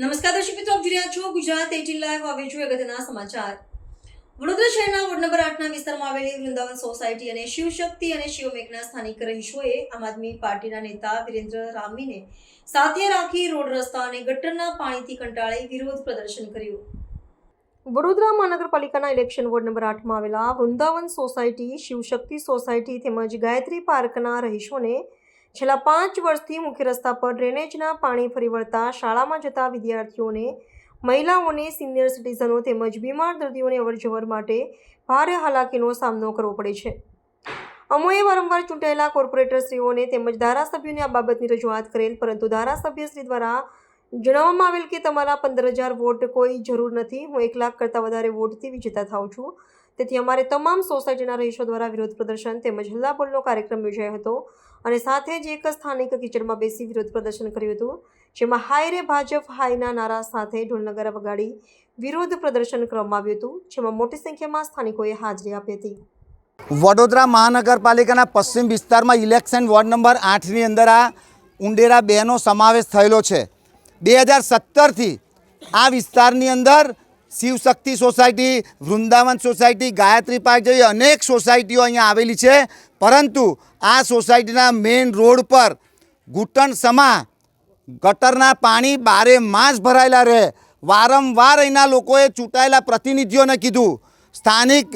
નમસ્કાર દર્શક મિત્રો, આપ જોઈ છો ગુજરાત એટીન લાઈવ હવે જોઈએ અગત્યના સમાચાર. વડોદરા શહેરના વોર્ડ નંબર આઠના વિસ્તારમાં આવેલી વૃંદાવન સોસાયટી અને શિવશક્તિ અને શિવમેઘના સ્થાનિક રહીશોએ આમ આદમી પાર્ટીના નેતા વિરેન્દ્ર રામીને સાથે રાખી રોડ રસ્તા અને ગટરના પાણીથી કંટાળી વિરોધ પ્રદર્શન કર્યું. વડોદરા મહાનગરપાલિકાના ઇલેક્શન વોર્ડ નંબર આઠમાં આવેલા વૃંદાવન સોસાયટી, શિવશક્તિ સોસાયટી તેમજ ગાયત્રી પાર્કના રહીશોને છેલ્લા પાંચ વર્ષથી મુખ્ય રસ્તા પર ડ્રેનેજના પાણી ફરી વળતા શાળામાં જતા વિદ્યાર્થીઓને, મહિલાઓને, સિનિયર સિટીઝનો તેમજ બીમાર દર્દીઓને અવરજવર માટે ભારે હાલાકીનો સામનો કરવો પડે છે. અમોએ વારંવાર ચૂંટાયેલા કોર્પોરેટરશ્રીઓને તેમજ ધારાસભ્યોને આ બાબતની રજૂઆત કરેલ, પરંતુ ધારાસભ્યશ્રી દ્વારા જણાવવામાં આવેલ કે તમારા પંદર હજાર વોટ કોઈ જરૂર નથી, હું એક લાખ કરતાં વધારે વોટથી વિજેતા થાઉં છું. તેથી અમારે તમામ સોસાયટીના રહીશો દ્વારા વિરોધ પ્રદર્શન તેમજ હલ્લાબોલનો કાર્યક્રમ યોજાયો હતો. અને સાથે જ એક સ્થાનિક કિચડમાં બેસી વિરોધ પ્રદર્શન કર્યું હતું, જેમાં હાય રે ભાજપ હાયના નારા સાથે ઢોલનગર વગાડી વિરોધ પ્રદર્શન કરવામાં આવ્યું હતું, જેમાં મોટી સંખ્યામાં સ્થાનિકોએ હાજરી આપી હતી. વડોદરા મહાનગરપાલિકાના પશ્ચિમ વિસ્તારમાં ઇલેક્શન વોર્ડ નંબર આઠની અંદર આ ઉંડેરા બેનો સમાવેશ થયેલો છે. બે હજાર સત્તરથી આ વિસ્તારની અંદર Shivshakti society, Vrindavan society, Gayatri park જેવી અનેક સોસાયટીઓ અહીંયા આવેલી છે. પરંતુ આ સોસાયટીના મેઇન રોડ પર ઘૂંટણ સમા ગટરના પાણી બારે માસ ભરાયેલા રહે. વારંવાર અહીંના લોકોએ ચૂંટાયેલા પ્રતિનિધિઓને કીધું, સ્થાનિક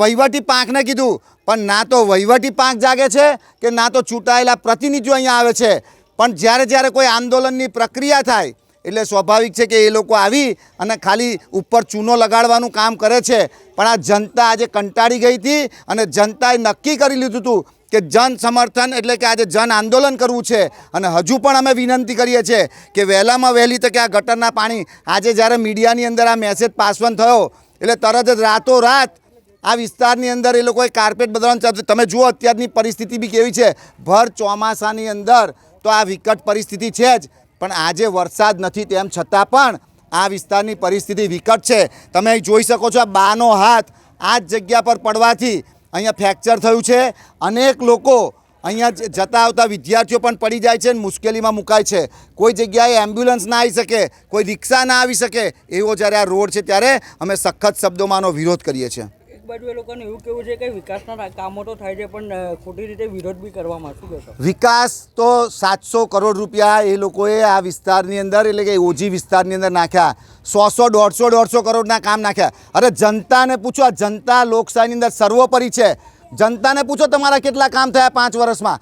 વહીવટી પાંખને કીધું, પણ ના તો વહીવટી પાંખ જાગે છે કે ના તો ચૂંટાયેલા પ્રતિનિધિઓ અહીંયા આવે છે. પણ જ્યારે જ્યારે કોઈ આંદોલનની પ્રક્રિયા થાય એટલે સ્વાભાવિક છે કે એ લોકો આવી અને ખાલી ઉપર ચૂનો લગાડવાનું કામ કરે છે. પણ આ જનતા આજે કંટાળી ગઈ હતી અને જનતાએ નક્કી કરી લીધું હતું કે જન સમર્થન એટલે કે આજે જન આંદોલન કરવું છે. અને હજુ પણ અમે વિનંતી કરીએ છીએ કે વહેલામાં વહેલી તકે આ ગટરના પાણી આજે જ્યારે મીડિયાની અંદર આ મેસેજ પાસવન થયો, એટલે તરત જ રાતોરાત આ વિસ્તારની અંદર એ લોકોએ કાર્પેટ બદલવાનું ચાલતું તમે જુઓ અત્યારની પરિસ્થિતિ બી કેવી છે. ભર ચોમાસાની અંદર તો આ વિકટ પરિસ્થિતિ છે જ. પણ આજે વરસાદ નથી તેમ છતાં પણ આ વિસ્તારની પરિસ્થિતિ વિકટ છે. તમે અહીં જોઈ શકો છો આ બાનો હાથ આ જ જગ્યા પર પડવાથી અહીંયા ફ્રેક્ચર થયું છે. અનેક લોકો અહીંયા જતા આવતા વિદ્યાર્થીઓ પણ પડી જાય છે અને મુશ્કેલીમાં મુકાય છે. કોઈ જગ્યાએ એમ્બ્યુલન્સ ના આવી શકે, કોઈ રિક્ષા ના આવી શકે, એવો જ્યારે આ રોડ છે ત્યારે અમે સખત શબ્દોમાંનો વિરોધ કરીએ છીએ. બાજુ એ લોકોને એવું કેવું છે કે વિકાસના કામો તો થાય છે, પણ ખોટી રીતે વિરોધ બી કરવામાં શું કહેશો? વિકાસ તો સાતસો કરોડ રૂપિયા એ લોકોએ આ વિસ્તારની અંદર, એટલે કે ઓજી વિસ્તારની અંદર નાખ્યા. સો સો દોઢસો દોઢસો કરોડના કામ નાખ્યા. અરે જનતાને પૂછો, આ જનતા લોકશાહીની અંદર સર્વોપરી છે. જનતાને પૂછો, તમારા કેટલા કામ થયા પાંચ વર્ષમાં?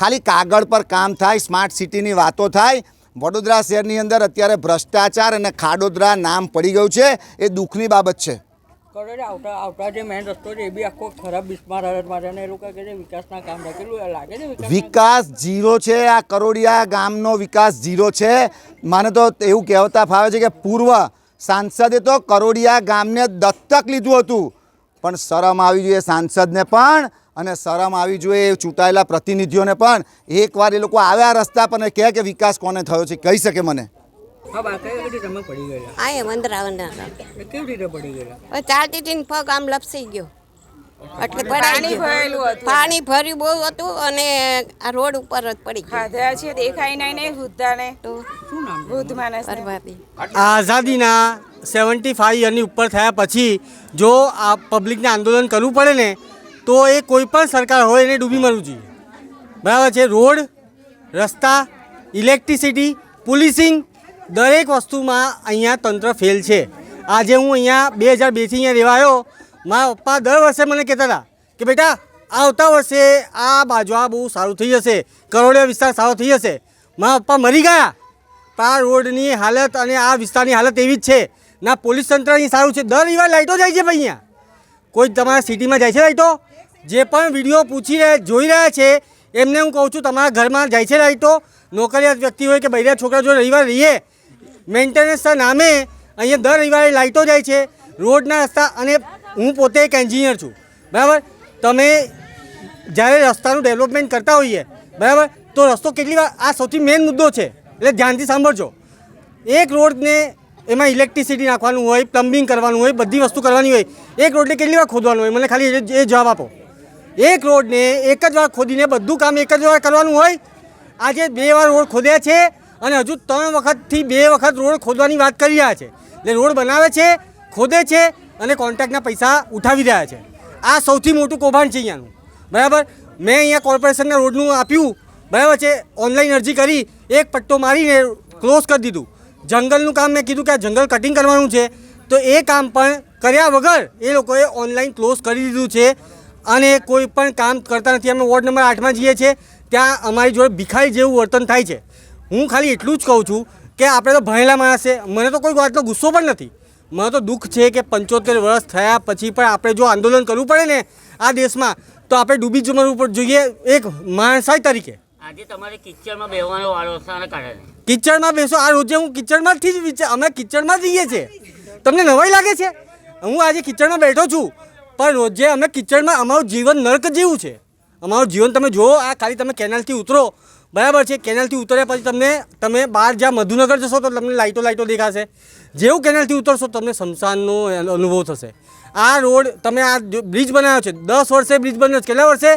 ખાલી કાગળ પર કામ થાય, સ્માર્ટ સિટીની વાતો થાય. વડોદરા શહેરની અંદર અત્યારે ભ્રષ્ટાચાર અને ખાડોદરા નામ પડી ગયું છે. એ દુઃખની બાબત છે. કરોડે આવતા આવતા જે મેન રસ્તો છે એ બી આખો ખરાબ બિસ્માર હાલતમાં છે. અને એ લોકો કહે છે, વિકાસના કામ થાય કેટલું લાગે છે વિકાસ ઝીરો છે, આ કરોડિયા ગામનો વિકાસ ઝીરો છે. મને તો એવું કહેવતા ફાવે છે કે પૂર્વ સાંસદે તો કરોડિયા ગામને દત્તક લીધું હતું. પણ શરમ આવી જોઈએ સાંસદને પણ અને શરમ આવી જોઈએ ચૂંટાયેલા પ્રતિનિધિઓને પણ. એકવાર એ લોકો આવ્યા રસ્તા પર કહે કે વિકાસ કોને થયો છે, કહી શકે મને. હા બા કઈ રીતે તમે પડી ગયેલા? આ એ વંદરાવના એ કેવી રીતે પડી ગયેલા? ચાલતી હતી પગ આમ લપસી ગયો. એટલે પડાઈ ગયો. પાણી ભર્યું બહુ હતું અને આ રોડ ઉપર જ પડી ખાધા છે દેખાય નહીં વૃદ્ધાને? વૃદ્ધ માણસ આઝાદીના સેવન્ટી ફાઈવ યરની ઉપર થયા પછી જો આ પબ્લિકને આંદોલન કરવું પડે ને તો એ કોઈ પણ સરકાર હોય એને ડૂબી મરવું જોઈએ. બરાબર છે? રોડ રસ્તા ઇલેક્ટ્રિસિટી પોલીસિંગ દરેક વસ્તુમાં અહીંયા તંત્ર ફેલ છે. આજે હું અહીંયા બે હજાર બેથી અહીંયા રહેવાયો. મારા પપ્પા દર વર્ષે મને કહેતા હતા કે, બેટા, આવતા વર્ષે આ બાજુ આ બહુ સારું થઈ જશે. કરોડિયા વિસ્તાર સારો થઈ જશે. મારા પપ્પા મરી ગયા. પણ આ રોડની હાલત અને આ વિસ્તારની હાલત એવી જ છે. ના, પોલીસ તંત્ર અહીં સારું છે. દર રવિવાર લાઇટો જાય છે ભાઈ અહીંયા. કોઈ તમારા સિટીમાં જાય છે લાઇટો જે પણ વીડિયો પૂછી રહ્યા, જોઈ રહ્યા છે, એમને હું કહું છું, તમારા ઘરમાં જાય છે લાઇટો નોકરિયાત વ્યક્તિ હોય કે બૈરા છોકરા જો રવિવાર રહીએ મેન્ટેનન્સના નામે અહીંયા દર રવિવારે લાઇટો જાય છે, રોડના રસ્તા અને હું પોતે એક એન્જિનિયર છું. બરાબર? તમે જ્યારે રસ્તાનું ડેવલપમેન્ટ કરતા હોઈએ, બરાબર? તો રસ્તો કેટલી વાર આ સૌથી મેઇન મુદ્દો છે, એટલે ધ્યાનથી સાંભળજો. એક રોડને એમાં ઇલેક્ટ્રિસિટી નાખવાનું હોય પ્લમ્બિંગ કરવાનું હોય, બધી વસ્તુ કરવાની હોય, એક રોડને કેટલી વાર ખોદવાનું હોય? મને ખાલી એ- જવાબ આપો. એક રોડને એક જ વાર ખોદીને બધું કામ એક જ વાર કરવાનું હોય? આજે બે વાર રોડ ખોદ્યા છે અને હજુ ત્રણ વખતથી બે વખત રોડ ખોદવાની વાત કરી રહ્યા છે. એટલે રોડ બનાવે છે, ખોદે છે અને કોન્ટ્રાક્ટના પૈસા ઉઠાવી રહ્યા છે. આ સૌથી મોટું કૌભાંડ છે અહીંયાનું. બરાબર? મેં અહીંયા કોર્પોરેશનના રોડનું આપ્યું. બરાબર છે? ઓનલાઈન અરજી કરી, એક પટ્ટો મારીને ક્લોઝ કરી દીધું. જંગલનું કામ મેં કીધું કે આ જંગલ કટિંગ કરવાનું છે. તો એ કામ પણ કર્યા વગર એ લોકોએ ઓનલાઈન ક્લોઝ કરી દીધું છે. અને કોઈ પણ કામ કરતા નથી. અમે વોર્ડ નંબર આઠમાં જઈએ છીએ. ત્યાં અમારી જોડે ભિખારી જેવું વર્તન થાય છે. હું ખાલી એટલું જ કહું છું કે આપણે તો ભણેલા માણસ છે મને તો કોઈ વાતનો ગુસ્સો પણ નથી. મને તો દુઃખ છે કે પંચોતેર વર્ષ થયા પછી પણ આપણે જો આંદોલન કરવું પડે ને આ દેશમાં તો આપણે ડૂબી જ મરવું પર જોઈએ એક માણસાઈ તરીકે. આજે તમારે કારણે કિચડમાં બેસો આ રોજે હું કિચડમાંથી જ વિચાર અમે કિચડમાં જઈએ છીએ. તમને નવાઈ લાગે છે? હું આજે કિચડમાં બેઠો છું પણ રોજે અમે કિચડમાં અમારું જીવન નર્ક જેવું છે. અમારું જીવન તમે જુઓ આ ખાલી તમે કેનાલથી ઉતરો બરાબર છે? કેનાલથી ઉતર્યા પછી તમને, તમે બહાર જ્યાં મધુનગર જશો તો તમને લાઇટો લાઇટો દેખાશે. જેવું કેનાલથી ઉતરશો તમને શમશાનનો અનુભવ થશે. આ રોડ તમે આ બ્રિજ બનાવ્યો છે, દસ વર્ષે બ્રિજ બન્યો છે. કેટલા વર્ષે?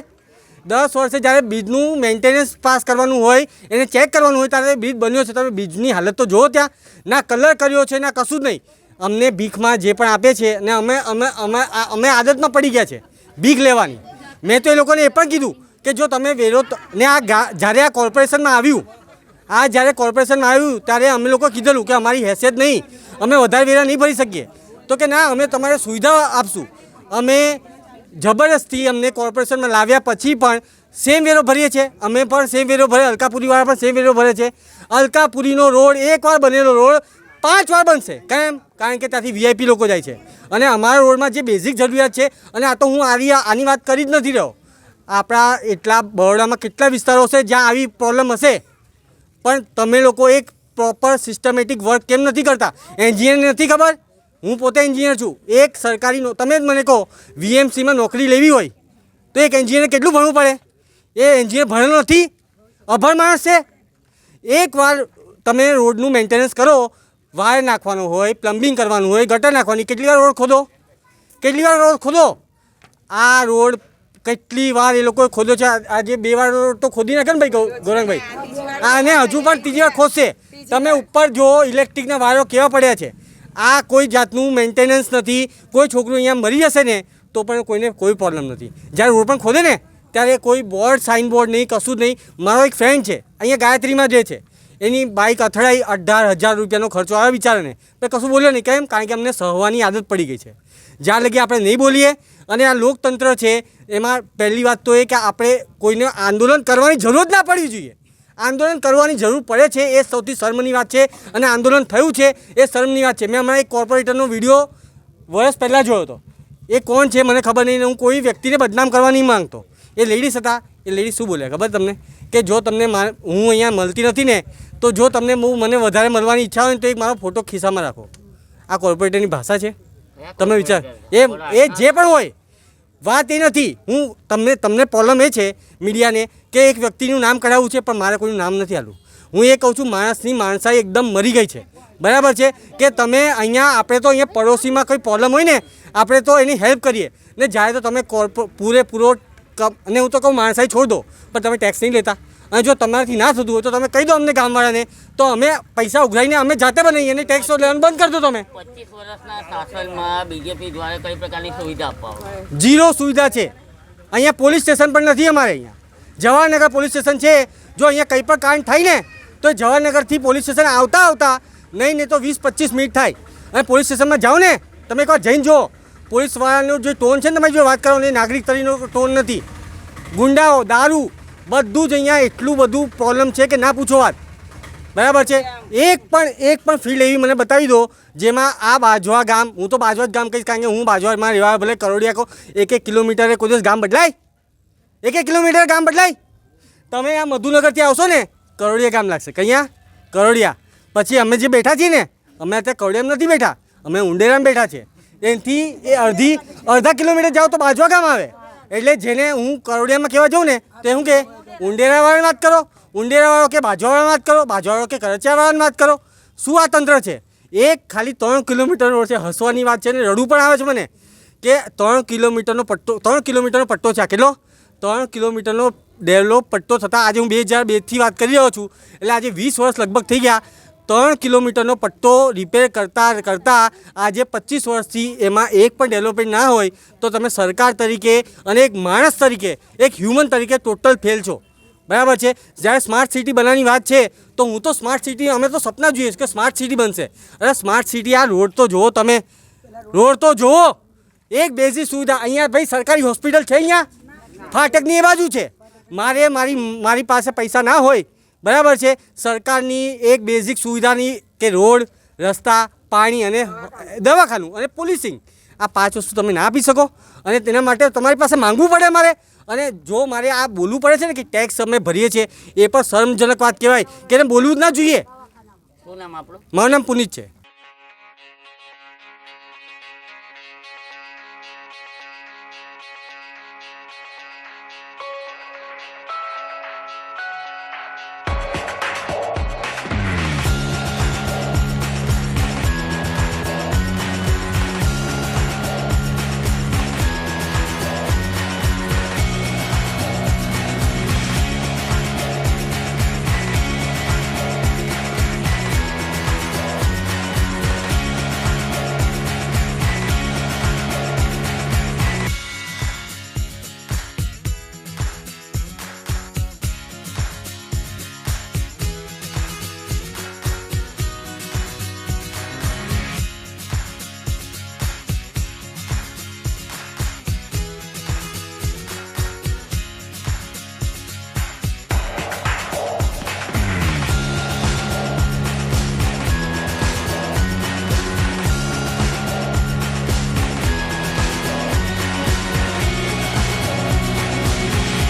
દસ વર્ષે જ્યારે બ્રિજનું મેન્ટેનન્સ પાસ કરવાનું હોય, એને ચેક કરવાનું હોય ત્યારે બ્રિજ બન્યો છે. તમે બ્રિજની હાલત તો જુઓ ત્યાં. ના કલર કર્યો છે, ના કશું જ નહીં. અમને ભીખમાં જે પણ આપે છે, ને અમે અમે અમે અમે આદતમાં પડી ગયા છે ભીખ લેવાની. મેં તો એ લોકોને એ પણ કીધું કે જો તમે વેરો ને આ જ્યારે આ કોર્પોરેશનમાં આવ્યું, આ જ્યારે કોર્પોરેશનમાં આવ્યું, ત્યારે અમે લોકો કીધેલું કે અમારી હેસિયત નહીં, અમે વધારે વેરા નહીં ભરી શકીએ. તો કે ના, અમે તમારે સુવિધા આપશું. અમે જબરદસ્તી અમને કોર્પોરેશનમાં લાવ્યા પછી પણ સેમ વેરો ભરીએ છીએ. અમે પણ સેમ વેરો ભરે, અલકાપુરીવાળા પણ સેમ વેરો ભરે છે. અલકાપુરીનો રોડ એકવાર બનેલો રોડ પાંચ વાર બનશે. કેમ? કારણ કે ત્યાંથી વીઆઈપી લોકો જાય છે. અને અમારા રોડમાં જે બેઝિક જરૂરિયાત છે, અને આ તો હું આવી આની વાત કરી જ નથી રહ્યો. આપણા એટલા બરોડામાં કેટલા વિસ્તારો છે જ્યાં આવી પ્રોબ્લેમ હશે? પણ તમે લોકો એક પ્રોપર સિસ્ટમેટિક વર્ક કેમ નથી કરતા? એન્જિનિયર નથી ખબર? હું પોતે એન્જિનિયર છું. એક સરકારી તમે જ મને કહો વીએમસીમાં નોકરી લેવી હોય, તો એક એન્જિનિયર કેટલું ભણવું પડે? એ એન્જિનિયર ભણેલો નથી. અભણ માણસ છે. એકવાર તમે રોડનું મેન્ટેનન્સ કરો વાયર નાખવાનો હોય પ્લમ્બિંગ કરવાનું હોય ગટર નાખવાની, કેટલી વાર રોડ ખોદો? કેટલી વાર રોડ ખોદો? આ રોડ કેટલી વાર એ લોકોએ ખોદ્યો છે? આજે બે વાર તો ખોદી નાખે ને ભાઈ ગોરંગભાઈ? આને હજુ પણ ત્રીજી વાર ખોદશે. તમે ઉપર જુઓ ઇલેક્ટ્રિકના વાયરો કેવા પડ્યા છે? આ કોઈ જાતનું મેન્ટેનન્સ નથી. કોઈ છોકરું અહીંયા મરી જશે ને, તો પણ કોઈને કોઈ પ્રોબ્લેમ નથી. જ્યારે રોડ પણ ખોદે ને, ત્યારે કોઈ બોર્ડ સાઇન બોર્ડ નહીં, કશું જ નહીં. મારો એક ફ્રેન્ડ છે, અહીંયા ગાયત્રીમાં જે છે. એની બાઇક અથડાઈ અઢાર હજાર રૂપિયાનો ખર્ચો આવે બિચારાને. પણ કશું બોલ્યો નહીં. કેમ? કારણ કે અમને સહવાની આદત પડી ગઈ છે. જ્યાં લગી આપણે નહીં બોલીએ અને આ લોકતંત્ર છે, એમાં પહેલી વાત તો એ કે આપણે કોઈને આંદોલન કરવાની જરૂર જ ના પડવી જોઈએ. આંદોલન કરવાની જરૂર પડે છે, એ સૌથી શર્મની વાત છે અને આંદોલન થયું છે, એ શર્મની વાત છે. મેં હમણાં એક કોર્પોરેટરનો વીડિયો વર્ષ પહેલાં જોયો હતો. એ કોણ છે? મને ખબર નહીં હું કોઈ વ્યક્તિને બદનામ કરવા નહીં માંગતો. એ લેડીઝ હતા. એ લેડીઝ શું બોલ્યા? ખબર તમને? કે જો તમને મા- હું અહીંયા મળતી નથી ને તો જો તમને હું મને વધારે મળવાની ઈચ્છા હોય ને તો એક મારો ફોટો ખિસ્સામાં રાખો. આ કોર્પોરેટરની ભાષા છે. તમે વિચાર એ એ જે પણ હોય વાત એ નથી. હું તમને તમને પ્રોબ્લેમ એ છે મીડિયાને કે એક વ્યક્તિનું નામ કઢાવવું છે પણ મારે કોઈનું નામ નથી આલું. હું એ કહું છું માણસની માણસાઈ એકદમ મરી ગઈ છે. બરાબર છે? કે તમે અહીંયા આપણે તો અહીંયા પડોશીમાં કોઈ પ્રોબ્લેમ હોય ને આપણે તો એની હેલ્પ કરીએ. ને જ્યારે તો તમે કોર્પો પૂરેપૂરો અને હું તો કહું માણસાઈ છોડ દો પણ તમે ટેક્સ નહીં લેતા. અને જો તમારાથી ના થતું હોય તો તમે કહી દો અમને ગામવાળાને તો અમે પૈસા ઉઘરાઈને અમે જાતે બનાવીએ અને ટેક્સ લેવાનું બંધ કરી દો તમે. પચીસ વર્ષના શાસનમાં બીજેપી દ્વારા કઈ પ્રકારની સુવિધા આપવા જીરો સુવિધા છે. અહીંયા પોલીસ સ્ટેશન પણ નથી અમારે અહીંયા. જવાહરનગર પોલીસ સ્ટેશન છે. જો અહીંયા કંઈ પણ કાંડ થાય ને તો જવાહરનગરથી પોલીસ સ્ટેશન આવતા આવતા નહીં નહીં તો વીસ પચીસ મિનિટ થાય. અને પોલીસ સ્ટેશનમાં જાઓ ને તમે એકવાર જઈને જુઓ. પોલીસવાળાનો જે ટોન છે ને તમારી જો વાત કરો એ નાગરિક તરીનો ટોન નથી. ગુંડાઓ, દારૂ, બધું જ અહીંયા એટલું બધું પ્રોબ્લેમ છે કે ના પૂછો વાત. બરાબર છે? એક પણ એક પણ ફિલ્ડ એવી મને બતાવી દો, જેમાં આ બાજવા ગામ, હું તો બાજવા જ ગામ કહીશ કારણ કે હું બાજવામાં રહેવા ભલે કરોડિયા કહો, એક એક કિલોમીટરે કોઈ દિવસ ગામ બદલાય? એક એક કિલોમીટર ગામ બદલાય? તમે આ મધુનગરથી આવશો ને, કરોડિયા ગામ લાગશે. કયા કરોડિયા. પછી અમે જે બેઠા છીએ ને, અમે અત્યારે કરોડિયામાં નથી બેઠા, અમે ઉંડેરામાં બેઠા છીએ. એનાથી એ અડધી, અડધા કિલોમીટર જાઓ તો બાજવા ગામ આવે. એટલે જેને હું કરોડિયામાં કહેવા જાઉં ને, તો શું કે ઉંડેરાવાળાની વાત કરો. ઉંડેરાવાળો કે બાજવાવાળાની વાત કરો. બાજવાવાળો કે કરચિયાવાળાની વાત કરો. શું આ તંત્ર છે? એક ખાલી ત્રણ કિલોમીટર રોડ છે, હસવાની વાત છે ને, રડવું પણ આવે છે મને. કે ત્રણ કિલોમીટરનો પટ્ટો, ત્રણ કિલોમીટરનો પટ્ટો છે આ કેટલો? ત્રણ કિલોમીટરનો ડેવલપ પટ્ટો થતાં આજે હું બે હજાર બેથી વાત કરી રહ્યો છું. એટલે આજે વીસ વર્ષ લગભગ થઈ ગયા. ત્રણ કિલોમીટરનો પટ્ટો રિપેર કરતાં કરતાં આજે પચીસ વર્ષથી એમાં એક પણ ડેવલપમેન્ટ ના હોય તો તમે સરકાર તરીકે અને એક માણસ તરીકે, એક હ્યુમન તરીકે ટોટલ ફેલ છો. બરાબર છે? જ્યારે સ્માર્ટ સિટી બનાવવાની વાત છે, તો હું તો સ્માર્ટ સિટી અમે તો સપના જોઈએ કે સ્માર્ટ સિટી બનશે. અરે સ્માર્ટ સિટી આ રોડ તો જુઓ તમે. રોડ તો જુઓ. એક બેઝિક સુવિધા, અહીંયા ભાઈ સરકારી હોસ્પિટલ છે અહીંયા? ફાટકની એ બાજુ છે. મારે મારી મારી પાસે પૈસા ના હોય બરાબર છે? સરકારની એક બેઝિક સુવિધાની કે રોડ રસ્તા પાણી અને દવાખાનું અને પોલીસિંગ આ પાંચ વસ્તુ તમે ના આપી શકો. અને તેના માટે તમારી પાસે માંગવું પડે મારે. અને જો મારે આ બોલવું પડે છે ને કે ટેક્સ અમે ભરીએ છીએ એ પણ શરમજનક વાત કહેવાય. કે એને બોલવું જ ના જોઈએ. શું નામ આપણું? મારું નામ પુનિત છે.